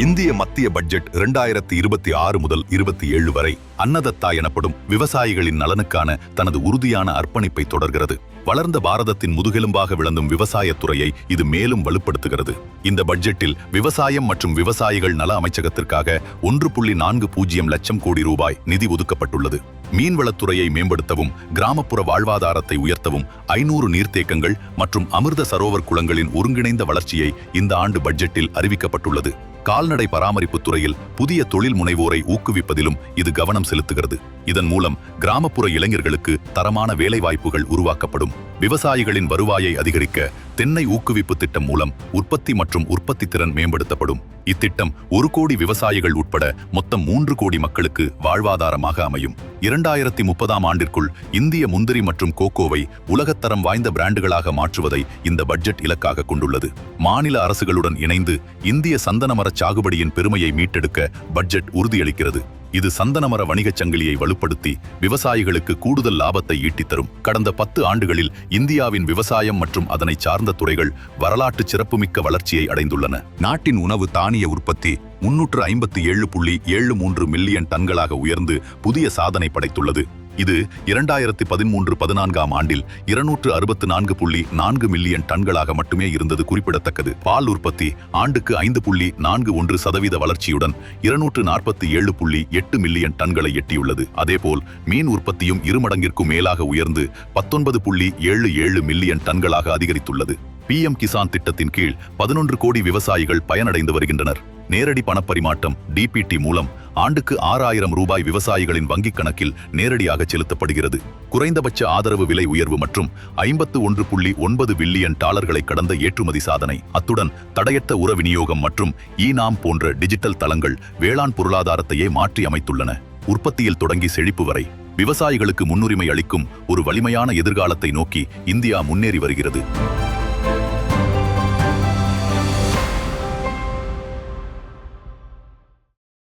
இந்திய மத்திய பட்ஜெட் இரண்டாயிரத்தி இருபத்தி ஆறு முதல் இருபத்தி ஏழு வரை அன்னதத்தா எனப்படும் விவசாயிகளின் நலனுக்கான தனது உறுதியான அர்ப்பணிப்பை தொடர்கிறது. வளர்ந்த பாரதத்தின் முதுகெலும்பாக விளங்கும் விவசாயத் துறையை இது மேலும் வலுப்படுத்துகிறது. இந்த பட்ஜெட்டில் விவசாயம் மற்றும் விவசாயிகள் நல அமைச்சகத்திற்காக ஒன்று புள்ளி நான்கு பூஜ்ஜியம் லட்சம் கோடி ரூபாய் நிதி ஒதுக்கப்பட்டுள்ளது. மீன்வளத்துறையை மேம்படுத்தவும் கிராமப்புற வாழ்வாதாரத்தை உயர்த்தவும் ஐநூறு நீர்த்தேக்கங்கள் மற்றும் அமிர்த சரோவர் குளங்களின் ஒருங்கிணைந்த வளர்ச்சியை இந்த ஆண்டு பட்ஜெட்டில் அறிவிக்கப்பட்டுள்ளது. கால்நடை பராமரிப்புத் துறையில் புதிய தொழில் முனைவோரை ஊக்குவிப்பதிலும் இது கவனம் செலுத்துகிறது. இதன் மூலம் கிராமப்புற இளைஞர்களுக்கு தரமான வேலைவாய்ப்புகள் உருவாக்கப்படும். விவசாயிகளின் வருவாயை அதிகரிக்க தென்னை ஊக்குவிப்பு திட்டம் மூலம் உற்பத்தி மற்றும் உற்பத்தி திறன் மேம்படுத்தப்படும். இத்திட்டம் ஒரு கோடி விவசாயிகள் உட்பட மொத்தம் மூன்று கோடி மக்களுக்கு வாழ்வாதாரமாக அமையும். இரண்டாயிரத்தி முப்பதாம் ஆண்டிற்குள் இந்திய முந்திரி மற்றும் கோகோவை உலகத்தரம் வாய்ந்த பிராண்டுகளாக மாற்றுவதை இந்த பட்ஜெட் இலக்காக கொண்டுள்ளது. மாநில அரசுகளுடன் இணைந்து இந்திய சந்தனமர சாகுபடியின் பெருமையை மீட்டெடுக்க பட்ஜெட் உறுதியளிக்கிறது. இது சந்தனமர வணிகச் சங்கிலியை வலுப்படுத்தி விவசாயிகளுக்கு கூடுதல் லாபத்தை ஈட்டித் தரும் கடந்த பத்து ஆண்டுகளில் இந்தியாவின் விவசாயம் மற்றும் அதனை சார்ந்த துறைகள் வரலாற்று சிறப்புமிக்க வளர்ச்சியை அடைந்துள்ளன. நாட்டின் உணவு தானிய உற்பத்தி முன்னூற்று ஐம்பத்தி ஏழு புள்ளி ஏழு மூன்று மில்லியன் டன்களாக உயர்ந்து புதிய சாதனை படைத்துள்ளது. இது இரண்டாயிரத்தி பதிமூன்று பதினான்காம் ஆண்டில் இருநூற்று அறுபத்து நான்கு புள்ளி நான்கு மில்லியன் டன்களாக மட்டுமே இருந்தது குறிப்பிடத்தக்கது. பால் உற்பத்தி ஆண்டுக்கு ஐந்து புள்ளி நான்கு ஒன்று சதவீத வளர்ச்சியுடன் இருநூற்று நாற்பத்தி ஏழு புள்ளி எட்டு மில்லியன் டன்களை எட்டியுள்ளது. அதேபோல் மீன் உற்பத்தியும் இருமடங்கிற்கும் மேலாக உயர்ந்து பத்தொன்பது புள்ளி ஏழு ஏழு மில்லியன் டன்களாக அதிகரித்துள்ளது. பிஎம் கிசான் திட்டத்தின் கீழ் பதினொன்று கோடி விவசாயிகள் பயனடைந்து வருகின்றனர். நேரடி பணப்பரிமாற்றம் டிபிடி மூலம் ஆண்டுக்கு ஆறாயிரம் ரூபாய் விவசாயிகளின் வங்கிக் கணக்கில் நேரடியாக செலுத்தப்படுகிறது. குறைந்தபட்ச ஆதரவு விலை உயர்வு மற்றும் ஐம்பத்து ஒன்று புள்ளி ஒன்பது பில்லியன் டாலர்களை கடந்த ஏற்றுமதி சாதனை. அத்துடன் தடையற்ற உர விநியோகம் மற்றும் ஈனாம் போன்ற டிஜிட்டல் தளங்கள் வேளாண் பொருளாதாரத்தையே மாற்றி அமைத்துள்ளன. உற்பத்தியில் தொடங்கி செழிப்பு வரை விவசாயிகளுக்கு முன்னுரிமை அளிக்கும் ஒரு வலிமையான எதிர்காலத்தை நோக்கி இந்தியா முன்னேறி வருகிறது.